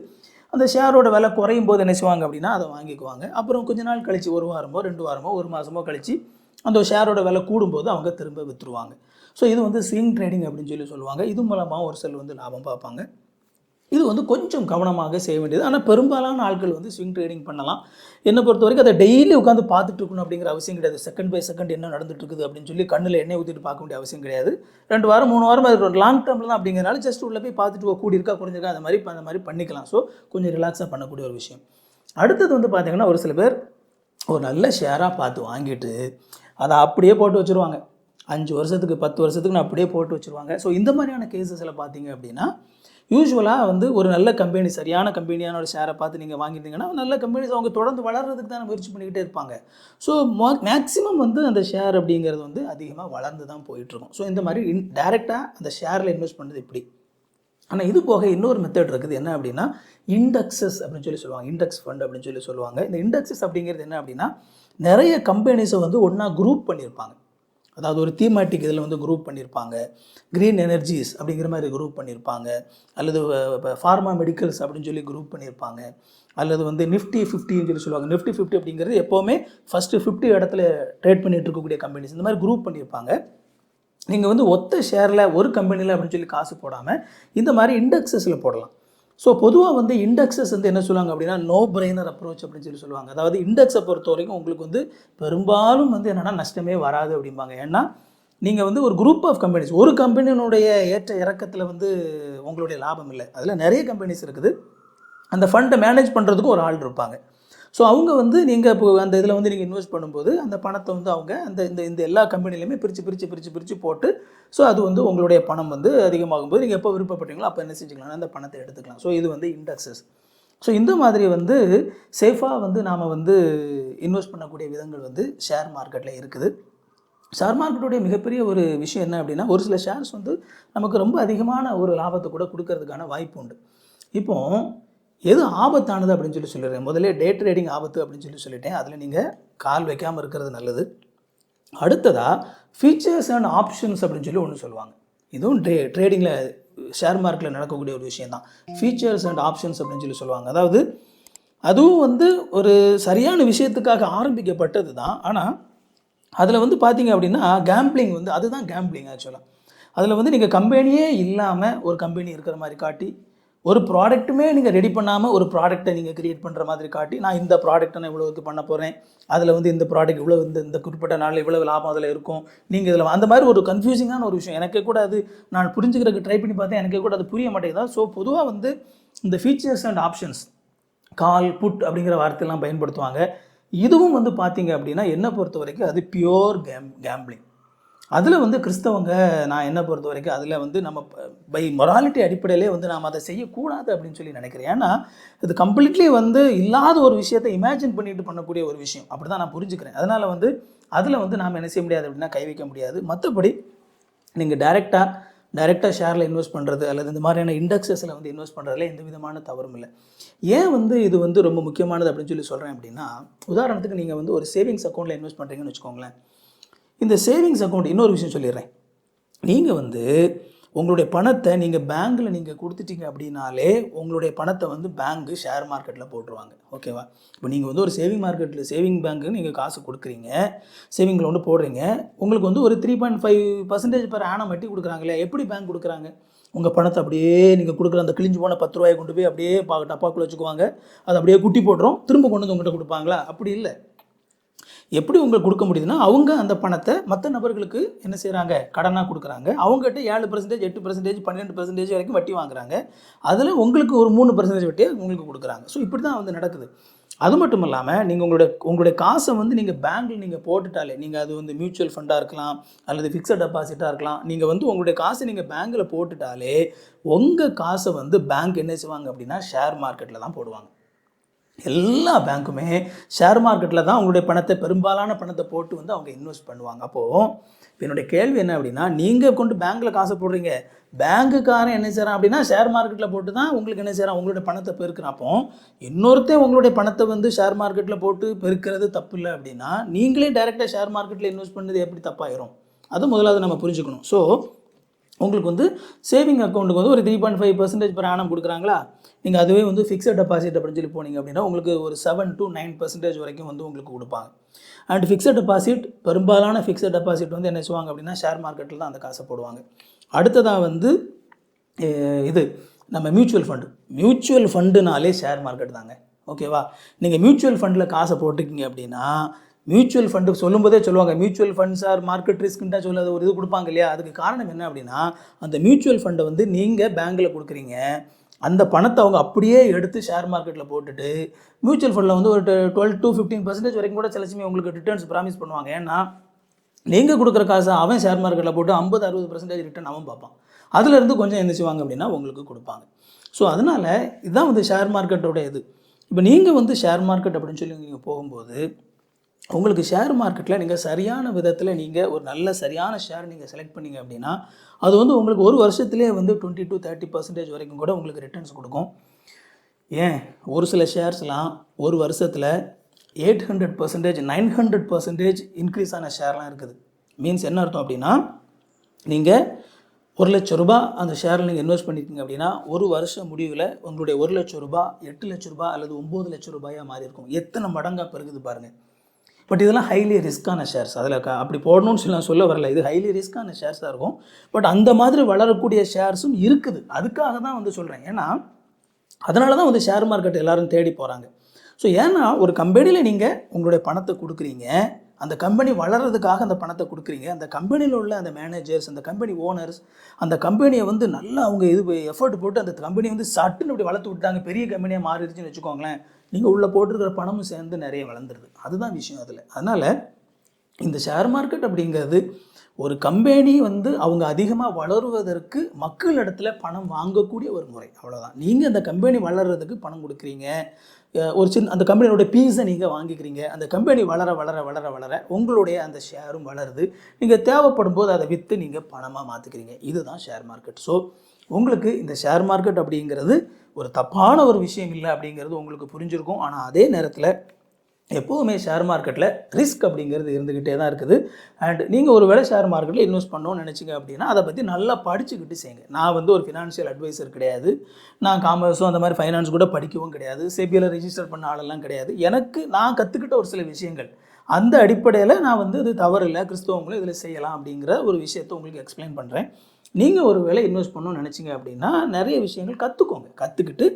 அந்த ஷேரோட விலை குறையும் போது என்ன செய்வாங்க அப்படின்னா அதை வாங்கிக்குவாங்க. அப்புறம் கொஞ்ச நாள் கழித்து ஒரு வாரமோ ரெண்டு வாரமோ ஒரு மாதமோ கழித்து அந்த ஷேரோட விலை கூடும்போது அவங்க திரும்ப விற்றுருவாங்க ஸோ இது வந்து ஸ்விங் ட்ரேடிங் அப்படின்னு சொல்லி சொல்லுவாங்க. இது மூலமாக ஒரு சிலர் வந்து லாபம் பார்ப்பாங்க. இது வந்து கொஞ்சம் கவனமாக செய்ய வேண்டியது. ஆனால் பெரும்பாலான ஆட்கள் வந்து ஸ்விங் ட்ரேடிங் பண்ணலாம். என்னை பொறுத்த வரைக்கும் அதை டெய்லி உட்காந்து பார்த்துட்டு இருக்கணும் அப்படிங்கிற அவசியம் கிடையாது. செகண்ட் பை செகண்ட் என்ன நடந்துட்டு இருக்குது அப்படின்னு சொல்லி கண்ணில் எண்ணெய் ஊற்றிட்டு பார்க்க வேண்டிய அவசியம் கிடையாது. ரெண்டு வாரம் மூணு வாரம் அது லாங் டேர்மில் தான் அப்படிங்கிறனால ஜஸ்ட் உள்ளே போய் பார்த்துட்டு கூடி இருக்கா குறைஞ்சிருக்கா? அந்த மாதிரி அந்த மாதிரி பண்ணிக்கலாம். ஸோ கொஞ்சம் ரிலாக்ஸாக பண்ணக்கூடிய ஒரு விஷயம். அடுத்தது வந்து பார்த்தீங்கன்னா ஒரு சில பேர் ஒரு நல்ல ஷேராக பார்த்து வாங்கிட்டு அதை அப்படியே போட்டு வச்சுருவாங்க. அஞ்சு வருஷத்துக்கு பத்து வருஷத்துக்கு அப்படியே போட்டு வச்சுருவாங்க. ஸோ இந்த மாதிரியான கேசஸில் பார்த்தீங்க அப்படின்னா யூஸ்வலாக வந்து ஒரு நல்ல கம்பெனி சரியான கம்பெனியான ஒரு ஷேரை பார்த்து நீங்கள் வாங்கிட்டீங்கன்னா நல்ல கம்பெனிஸ் அவங்க தொடர்ந்து வளர்கிறதுக்கு தான் முயற்சி பண்ணிக்கிட்டே இருப்பாங்க. ஸோ மேக்ஸிமம் வந்து அந்த ஷேர் அப்படிங்கிறது வந்து அதிகமாக வளர்ந்து தான் போயிட்டுருக்கும் ஸோ இந்த மாதிரி இன் டைரெக்டாக அந்த ஷேரில் இன்வெஸ்ட் பண்ணுறது இப்படி. ஆனால் இது போக இன்னொரு மெத்தட் இருக்குது. என்ன அப்படின்னா இண்டெக்ஸஸ் அப்படின்னு சொல்லி சொல்லுவாங்க. இண்டெக்ஸ் ஃபண்ட் அப்படின்னு சொல்லி சொல்லுவாங்க. இந்த இண்டெக்ஸஸ் அப்படிங்கிறது என்ன அப்படின்னா நிறைய கம்பெனிஸை வந்து ஒன்றா குரூப் பண்ணியிருப்பாங்க. அதாவது ஒரு தீமாட்டிக் இதில் வந்து குரூப் பண்ணியிருப்பாங்க. க்ரீன் எனர்ஜிஸ் அப்படிங்கிற மாதிரி குரூப் பண்ணியிருப்பாங்க. அல்லது ஃபார்மா மெடிக்கல்ஸ் அப்படின்னு சொல்லி குரூப் பண்ணியிருப்பாங்க. அல்லது வந்து நிஃப்டி ஃபிஃப்டின்னு சொல்லி சொல்லுவாங்க. நிஃப்டி ஃபிஃப்டி அப்படிங்கிறது எப்போவுமே ஃபஸ்ட்டு ஃபிஃப்டி இடத்துல ட்ரேட் பண்ணிட்டு இருக்கக்கூடிய கம்பெனிஸ் இந்த மாதிரி குரூப் பண்ணியிருப்பாங்க. நீங்கள் வந்து ஒத்த ஷேரில் ஒரு கம்பெனியில் அப்படின்னு சொல்லி காசு போடாமல் இந்த மாதிரி இண்டெக்ஸஸில் போடலாம். ஸோ பொதுவாக வந்து இண்டெக்ஸஸ் வந்து என்ன சொல்லுவாங்க அப்படின்னா நோ பிரெய்னர் அப்ரோச் அப்படின்னு சொல்லி சொல்லுவாங்க. அதாவது இண்டெக்ஸை பொறுத்த வரைக்கும் உங்களுக்கு வந்து பெரும்பாலும் வந்து என்னென்னா நஷ்டமே வராது அப்படிம்பாங்க. ஏன்னா நீங்கள் வந்து ஒரு குரூப் ஆஃப் கம்பெனிஸ் ஒரு கம்பெனியினுடைய ஏற்ற இறக்கத்தில் வந்து உங்களுடைய லாபம் இல்லை. அதில் நிறைய கம்பெனிஸ் இருக்குது. அந்த ஃபண்டை மேனேஜ் பண்ணுறதுக்கு ஒரு ஆள் இருப்பாங்க. ஸோ அவங்க வந்து நீங்கள் இப்போ அந்த இதில் வந்து நீங்கள் இன்வெஸ்ட் பண்ணும்போது அந்த பணத்தை வந்து அவங்க அந்த இந்த இந்த எல்லா கம்பெனிலையுமே பிரித்து பிரித்து பிரித்து பிரித்து போட்டு ஸோ அது வந்து உங்களுடைய பணம் வந்து அதிகமாகும் போது நீங்கள் எப்போ விருப்பப்பட்டீங்களோ அப்போ என்ன செஞ்சுக்கலாம் அந்த பணத்தை எடுத்துக்கலாம். ஸோ இது வந்து இண்டெக்ஸஸ் ஸோ இந்த மாதிரி வந்து சேஃபாக வந்து நாம் வந்து இன்வெஸ்ட் பண்ணக்கூடிய விதங்கள் வந்து ஷேர் மார்க்கெட்டில் இருக்குது. ஷேர் மார்க்கெட்டுடைய மிகப்பெரிய ஒரு விஷயம் என்ன அப்படின்னா ஒரு சில ஷேர்ஸ் வந்து நமக்கு ரொம்ப அதிகமான ஒரு லாபத்தை கூட கொடுக்கறதுக்கான வாய்ப்பு உண்டு. இப்போது எது ஆபத்தானது அப்படின்னு சொல்லி சொல்லிடுறேன். முதல்ல டே ட்ரேடிங் ஆபத்து அப்படின்னு சொல்லி சொல்லிட்டேன். அதில் நீங்கள் கால் வைக்காமல் இருக்கிறது நல்லது. அடுத்ததாக ஃபீச்சர்ஸ் அண்ட் ஆப்ஷன்ஸ் அப்படின்னு சொல்லி ஒன்று சொல்லுவாங்க. இதுவும் ட்ரே ட்ரேடிங்கில் ஷேர் மார்க்கெட்டில் நடக்கக்கூடிய ஒரு விஷயம் தான் ஃபீச்சர்ஸ் அண்ட் ஆப்ஷன்ஸ் அப்படின்னு சொல்லி சொல்லுவாங்க. அதாவது அதுவும் வந்து ஒரு சரியான விஷயத்துக்காக ஆரம்பிக்கப்பட்டது தான் ஆனால் அதில் வந்து பார்த்தீங்க அப்படின்னா கேம்பிளிங் வந்து அதுதான் கேம்பிளிங் ஆக்சுவலாக அதில் வந்து நீங்கள் கம்பெனியே இல்லாமல் ஒரு கம்பெனி இருக்கிற மாதிரி காட்டி ஒரு ப்ராடக்ட்டுமே நீங்கள் ரெடி பண்ணாமல் ஒரு ப்ராடக்ட்டை நீங்கள் கிரியேட் பண்ணுற மாதிரி காட்டி நான் இந்த ப்ராடக்ட்டை நான் இவ்வளோக்கு பண்ண போகிறேன் அதில் வந்து இந்த ப்ராடக்ட் இவ்வளோ இந்த இந்த குறிப்பிட்ட நாளில் இவ்வளோ லாபம் அதில் இருக்கும். நீங்கள் இதில் அந்த மாதிரி ஒரு கன்ஃபியூசிங்கான ஒரு விஷயம். எனக்கே கூட அது நான் புரிஞ்சுக்கிறதுக்கு ட்ரை பண்ணி பார்த்தேன். எனக்கே கூட அது புரிய மாட்டேங்குதா? ஸோ பொதுவாக வந்து இந்த futures and options call put அப்படிங்கிற வார்த்தையெல்லாம் பயன்படுத்துவாங்க. இதுவும் வந்து பார்த்தீங்க அப்படின்னா என்னை பொறுத்த வரைக்கும் அது பியோர் கேம் கேம்பிளிங் அதில் வந்து கிறிஸ்தவங்க நான் என்ன பொறுத்த வரைக்கும் அதில் வந்து நம்ம பை மொராலிட்டி அடிப்படையிலே வந்து நாம் அதை செய்யக்கூடாது அப்படின்னு சொல்லி நினைக்கிறேன். ஏன்னா இது கம்ப்ளீட்லி வந்து இல்லாத ஒரு விஷயத்தை இமேஜின் பண்ணிட்டு பண்ணக்கூடிய ஒரு விஷயம். அப்படி தான் நான் புரிஞ்சுக்கிறேன். அதனால் வந்து அதில் வந்து நாம் என்ன செய்ய முடியாது அப்படின்னா கை வைக்க முடியாது. மற்றபடி நீங்கள் டைரெக்டாக டைரெக்டாக ஷேரில் இன்வெஸ்ட் பண்ணுறது அல்லது இந்த மாதிரியான இண்டெக்ஸஸில் வந்து இன்வெஸ்ட் பண்ணுறதுல எந்த விதமான தவறும் இல்லை. ஏன் வந்து இது வந்து ரொம்ப முக்கியமானது அப்படின்னு சொல்லி சொல்கிறேன் அப்படின்னா உதாரணத்துக்கு நீங்கள் வந்து ஒரு சேவிங்ஸ் அக்கௌண்ட்டில் இன்வெஸ்ட் பண்ணுறீங்கன்னு வச்சுக்கோங்களேன். இந்த சேவிங்ஸ் அக்கௌண்ட் இன்னொரு விஷயம் சொல்லிடுறேன். நீங்கள் வந்து உங்களுடைய பணத்தை நீங்கள் பேங்க்கில் நீங்கள் கொடுத்துட்டீங்க அப்படின்னாலே உங்களுடைய பணத்தை வந்து பேங்க்கு ஷேர் மார்க்கெட்டில் போட்டுருவாங்க. ஓகேவா இப்போ நீங்கள் வந்து ஒரு சேவிங் மார்க்கெட்டில் சேவிங் பேங்க்கு நீங்கள் காசு கொடுக்குறீங்க. சேவிங் லோன் போடுறீங்க. உங்களுக்கு வந்து ஒரு three point five percentage per annum வட்டி கொடுக்குறாங்களே எப்படி பேங்க் கொடுக்குறாங்க? உங்கள் பணத்தை அப்படியே நீங்கள் கொடுக்குற அந்த கிழிஞ்சு போன பத்து ரூபாயை கொண்டு போய் அப்படியே பா டப்பாக்குள்ள வச்சுக்குவாங்க. அதை அப்படியே குட்டி போட்டுரும். திரும்ப கொண்டு வந்து உங்கள்கிட்ட கொடுப்பாங்களா? அப்படி இல்லை. எப்படி உங்களுக்கு கொடுக்க முடியுதுன்னா அவங்க அந்த பணத்தை மற்ற நபர்களுக்கு என்ன செய்கிறாங்க கடனாக கொடுக்குறாங்க. அவங்ககிட்ட ஏழு பர்சன்டேஜ் எட்டு பர்சன்டேஜ் பன்னெண்டு பர்சன்டேஜ் வரைக்கும் வட்டி வாங்குறாங்க. அதில் உங்களுக்கு ஒரு மூணு பர்சன்டேஜ் வட்டியை உங்களுக்கு கொடுக்குறாங்க. ஸோ இப்படி தான் வந்து நடக்குது. அது மட்டும் இல்லாமல் நீங்கள் உங்களுடைய உங்களுடைய காசை வந்து நீங்கள் பேங்க்கில் நீங்கள் போட்டுட்டாலே நீங்கள் அது வந்து மியூச்சுவல் ஃபண்டாக இருக்கலாம் அல்லது ஃபிக்ஸட் டெபாசிட்டாக இருக்கலாம் நீங்கள் வந்து உங்களுடைய காசை நீங்கள் பேங்க்கில் போட்டுட்டாலே உங்கள் காசை வந்து பேங்க் என்ன செய்வாங்க அப்படின்னா ஷேர் மார்க்கெட்டில் தான் போடுவாங்க. எல்லா பேங்க்குமே ஷேர் மார்க்கெட்டில் தான் அவங்களுடைய பணத்தை பெரும்பாலான பணத்தை போட்டு வந்து அவங்க இன்வெஸ்ட் பண்ணுவாங்க. அப்போது என்னுடைய கேள்வி என்ன அப்படின்னா நீங்கள் கொண்டு பேங்க்கில் காசு போடுறீங்க. பேங்க்குக்காரன் என்ன செய்கிறான் அப்படின்னா ஷேர் மார்க்கெட்டில் போட்டு தான் உங்களுக்கு என்ன செய்கிறான் உங்களுடைய பணத்தை பெருக்கிறான். இன்னொருத்தே இன்னொருத்தன் உங்களுடைய பணத்தை வந்து ஷேர் மார்க்கெட்டில் போட்டு பெருக்கிறது தப்பு இல்லை அப்படின்னா நீங்களே டைரெக்டாக ஷேர் மார்க்கெட்டில் இன்வெஸ்ட் பண்ணது எப்படி தப்பாயிரும்? அது முதலாவது நம்ம புரிஞ்சுக்கணும். ஸோ உங்களுக்கு வந்து சேவிங் அக்கௌண்ட்டுக்கு வந்து ஒரு three point five percentage per annum கொடுக்குறாங்களா? நீங்கள் அதுவே வந்து ஃபிக்ஸட் டெபாசிட் அப்படின்னு சொல்லி போனீங்க அப்படின்னா உங்களுக்கு ஒரு செவன் டு நைன் பர்சன்டேஜ் வரைக்கும் வந்து உங்களுக்கு கொடுப்பாங்க. அண்ட் ஃபிக்ஸட் டெபாசிட் பெரும்பாலான ஃபிக்ஸட் டெபாசிட் வந்து என்ன செய்வாங்க அப்படின்னா ஷேர் மார்க்கெட்டில் தான் அந்த காசை போடுவாங்க. அடுத்ததாக வந்து இது நம்ம மியூச்சுவல் ஃபண்டு மியூச்சுவல் ஃபண்டுனாலே ஷேர் மார்க்கெட் தாங்க. ஓகேவா நீங்கள் மியூச்சுவல் ஃபண்டில் காசை போட்டுக்கிங்க அப்படின்னா மியூச்சுவல் ஃபண்டு சொல்லும்போதே சொல்லுவாங்க. மியூச்சுவல் ஃபண்ட்ஸ் ஆர் மார்க்கெட் ரிஸ்க்குன்ட்டா சொல்லாத ஒரு இது கொடுப்பாங்க இல்லையா? அதுக்கு காரணம் என்ன அப்படின்னா அந்த மியூச்சுவல் ஃபண்டை வந்து நீங்கள் பேங்க்கில் கொடுக்குறீங்க. அந்த பணத்தை அவங்க அப்படியே எடுத்து ஷேர் மார்க்கெட்டில் போட்டுட்டு மியூச்சுவல் ஃபண்டில் வந்து ஒரு டுவெல் டு ஃபிஃப்டீன் பர்சன்டேஜ் வரைக்கும் கூட சில சமயம் உங்களுக்கு ரிட்டர்ன்ஸ் ப்ராமிஸ் பண்ணுவாங்க. ஏன்னா நீங்கள் கொடுக்குற காசை அவன் ஷேர் மார்க்கெட்டில் போட்டு ஐம்பது அறுபது பர்சன்டேஜ் ரிட்டர்ன் அவன் பார்ப்பான். அதுலேருந்து கொஞ்சம் என்ன செய்வாங்க அப்படின்னா உங்களுக்கு கொடுப்பாங்க. ஸோ அதனால் இதுதான் வந்து ஷேர் மார்க்கெட்டோட இது. இப்போ நீங்கள் வந்து ஷேர் மார்க்கெட் அப்படின்னு சொல்லி நீங்கள் போகும்போது உங்களுக்கு ஷேர் மார்க்கெட்டில் நீங்கள் சரியான விதத்தில் நீங்கள் ஒரு நல்ல சரியான ஷேர் நீங்கள் செலக்ட் பண்ணீங்க அப்படின்னா அது வந்து உங்களுக்கு ஒரு வருஷத்துலேயே வந்து டுவெண்ட்டி டூ தேர்ட்டி பர்சன்டேஜ் வரைக்கும் கூட உங்களுக்கு ரிட்டர்ன்ஸ் கொடுக்கும். ஏன்? ஒரு சில ஷேர்ஸ்லாம் ஒரு வருஷத்தில் eight hundred percentage nine hundred percentage increase ஆன ஷேர்லாம் இருக்குது. மீன்ஸ் என்ன அர்த்தம் அப்படின்னா நீங்கள் ஒரு லட்ச ரூபாய் அந்த ஷேரில் நீங்கள் இன்வெஸ்ட் பண்ணியிருக்கீங்க அப்படின்னா ஒரு வருஷம் முடிவில் உங்களுடைய ஒரு லட்ச ரூபாய் எட்டு லட்ச ரூபா அல்லது ஒம்பது லட்ச ரூபாயாக மாறி இருக்கும் எத்தனை மடங்காக பெருகுது பாருங்கள் பட் இதெல்லாம் ஹைலி ரிஸ்க்கான ஷேர்ஸ் அதில் க அப்படி போடணும்னு சொல்லி நான் சொல்ல வரல. இது ஹைலி ரிஸ்க்கான ஷேர்ஸாக இருக்கும். பட் அந்த மாதிரி வளரக்கூடிய ஷேர்ஸும் இருக்குது. அதுக்காக தான் வந்து சொல்கிறேன் ஏன்னா அதனால தான் வந்து ஷேர் மார்க்கெட் எல்லாரும் தேடி போகிறாங்க ஸோ ஏன்னா ஒரு கம்பெனியில் நீங்கள் உங்களுடைய பணத்தை கொடுக்குறீங்க. அந்த கம்பெனி வளர்கிறதுக்காக அந்த பணத்தை கொடுக்குறீங்க. அந்த கம்பெனியில் உள்ள அந்த மேனேஜர்ஸ் அந்த கம்பெனி ஓனர்ஸ் அந்த கம்பெனியை வந்து நல்லா அவங்க இது எஃபர்ட் போட்டு அந்த கம்பெனியை வந்து சட்டுன்னு அப்படி வளர்த்து விட்டாங்க பெரிய கம்பெனியாக மாறிடுச்சுன்னு வச்சுக்கோங்களேன். நீங்கள் உள்ளே போட்டிருக்கிற பணமும் சேர்ந்து நிறைய வளர்ந்துருது. அதுதான் விஷயம் அதில். அதனால் இந்த ஷேர் மார்க்கெட் அப்படிங்கிறது ஒரு கம்பெனி வந்து அவங்க அதிகமாக வளருவதற்கு மக்கள் இடத்துல பணம் வாங்கக்கூடிய ஒரு முறை. அவ்வளோதான் நீங்கள் அந்த கம்பெனி வளர்கிறதுக்கு பணம் கொடுக்குறீங்க. ஒரு சின்ன அந்த கம்பெனியோட பீஸை நீங்கள் வாங்கிக்கிறீங்க. அந்த கம்பெனி வளர வளர வளர வளர உங்களுடைய அந்த ஷேரும் வளருது. நீங்கள் தேவைப்படும் போது அதை விற்று நீங்கள் பணமாக மாற்றிக்கிறீங்க இதுதான் ஷேர் மார்க்கெட் ஸோ உங்களுக்கு இந்த ஷேர் மார்க்கெட் அப்படிங்கிறது ஒரு தப்பான ஒரு விஷயம் இல்லை அப்படிங்கிறது உங்களுக்கு புரிஞ்சிருக்கும். ஆனால் அதே நேரத்தில் எப்போவுமே ஷேர் மார்க்கெட்டில் ரிஸ்க் அப்படிங்கிறது இருந்துக்கிட்டே தான் இருக்குது. அண்ட் நீங்கள் ஒரு வேளை ஷேர் மார்க்கெட்டில் இன்வெஸ்ட் பண்ணணும்னு நினச்சிங்க அப்படின்னா அதை பற்றி நல்லா படிச்சுக்கிட்டு செய்யுங்க நான் வந்து ஒரு ஃபினான்ஷியல் அட்வைசர் கிடையாது. நான் காமர்ஸும் அந்த மாதிரி ஃபைனான்ஸ் கூட படிக்கவும் கிடையாது. செபியில் ரிஜிஸ்டர் பண்ண ஆளெல்லாம் கிடையாது. எனக்கு நான் கற்றுக்கிட்ட ஒரு சில விஷயங்கள் அந்த அடிப்படையில் நான் வந்து இது தவறில்லை கிறிஸ்தவங்களும் இதில் செய்யலாம் அப்படிங்கிற ஒரு விஷயத்தை உங்களுக்கு எக்ஸ்பிளைன் பண்ணுறேன் நீங்கள் ஒரு வேளை இன்வெஸ்ட் பண்ணணும்னு நினச்சிங்க அப்படின்னா நிறைய விஷயங்கள் கற்றுக்கோங்க கற்றுக்கிட்டு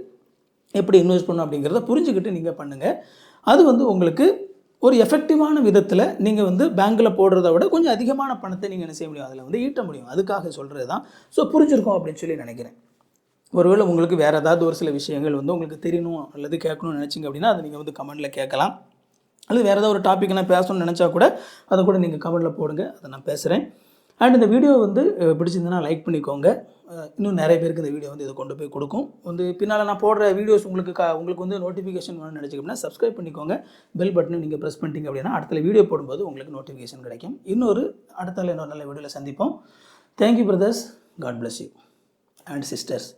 எப்படி இன்வெஸ்ட் பண்ணணும் அப்படிங்கிறத புரிஞ்சுக்கிட்டு நீங்கள் பண்ணுங்கள் அது வந்து உங்களுக்கு ஒரு எஃபெக்டிவான விதத்தில் நீங்கள் வந்து பேங்க்கில் போடுறத விட கொஞ்சம் அதிகமான பணத்தை நீங்கள் என்ன செய்ய முடியும்? அதில் வந்து ஈட்ட முடியும். அதுக்காக சொல்கிறது தான் ஸோ புரிஞ்சிருக்கும் அப்படின்னு சொல்லி நினைக்கிறேன். ஒருவேளை உங்களுக்கு வேறு ஏதாவது ஒரு சில விஷயங்கள் வந்து உங்களுக்கு தெரியணும் அல்லது கேட்கணும்னு நினச்சிங்க அப்படின்னா அதை நீங்கள் வந்து கமெண்ட்டில் கேட்கலாம். அல்லது வேறு ஏதாவது ஒரு டாபிக் நான் பேசணும்னு நினச்சா கூட அதை கூட நீங்கள் கமெண்ட்டில் போடுங்க. அதை நான் பேசுகிறேன் அண்ட் இந்த வீடியோ வந்து அஹ், பிடிச்சிருந்ததுன்னா லைக் பண்ணிக்கோங்க. இன்னும் நிறைய பேருக்கு இந்த வீடியோ வந்து இதை கொண்டு போய் கொடுக்கும். வந்து பின்னால் நான் போடுற வீடியோஸ் உங்களுக்கு க உங்களுக்கு வந்து நோட்டிஃபிகேஷன் வேணும்னு நினச்சிக்கோம்னா சப்ஸ்கிரைப் பண்ணிக்கோங்க. பெல் பட்டனை நீங்கள் ப்ரெஸ் பண்ணிட்டீங்க அப்படின்னா அடுத்த வீடியோ போடும்போது உங்களுக்கு நோட்டிஃபிகேஷன் கிடைக்கும். இன்னொரு அடுத்த இன்னொரு நல்ல வீடியோவில் சந்திப்போம். Thank you brothers God bless you and sisters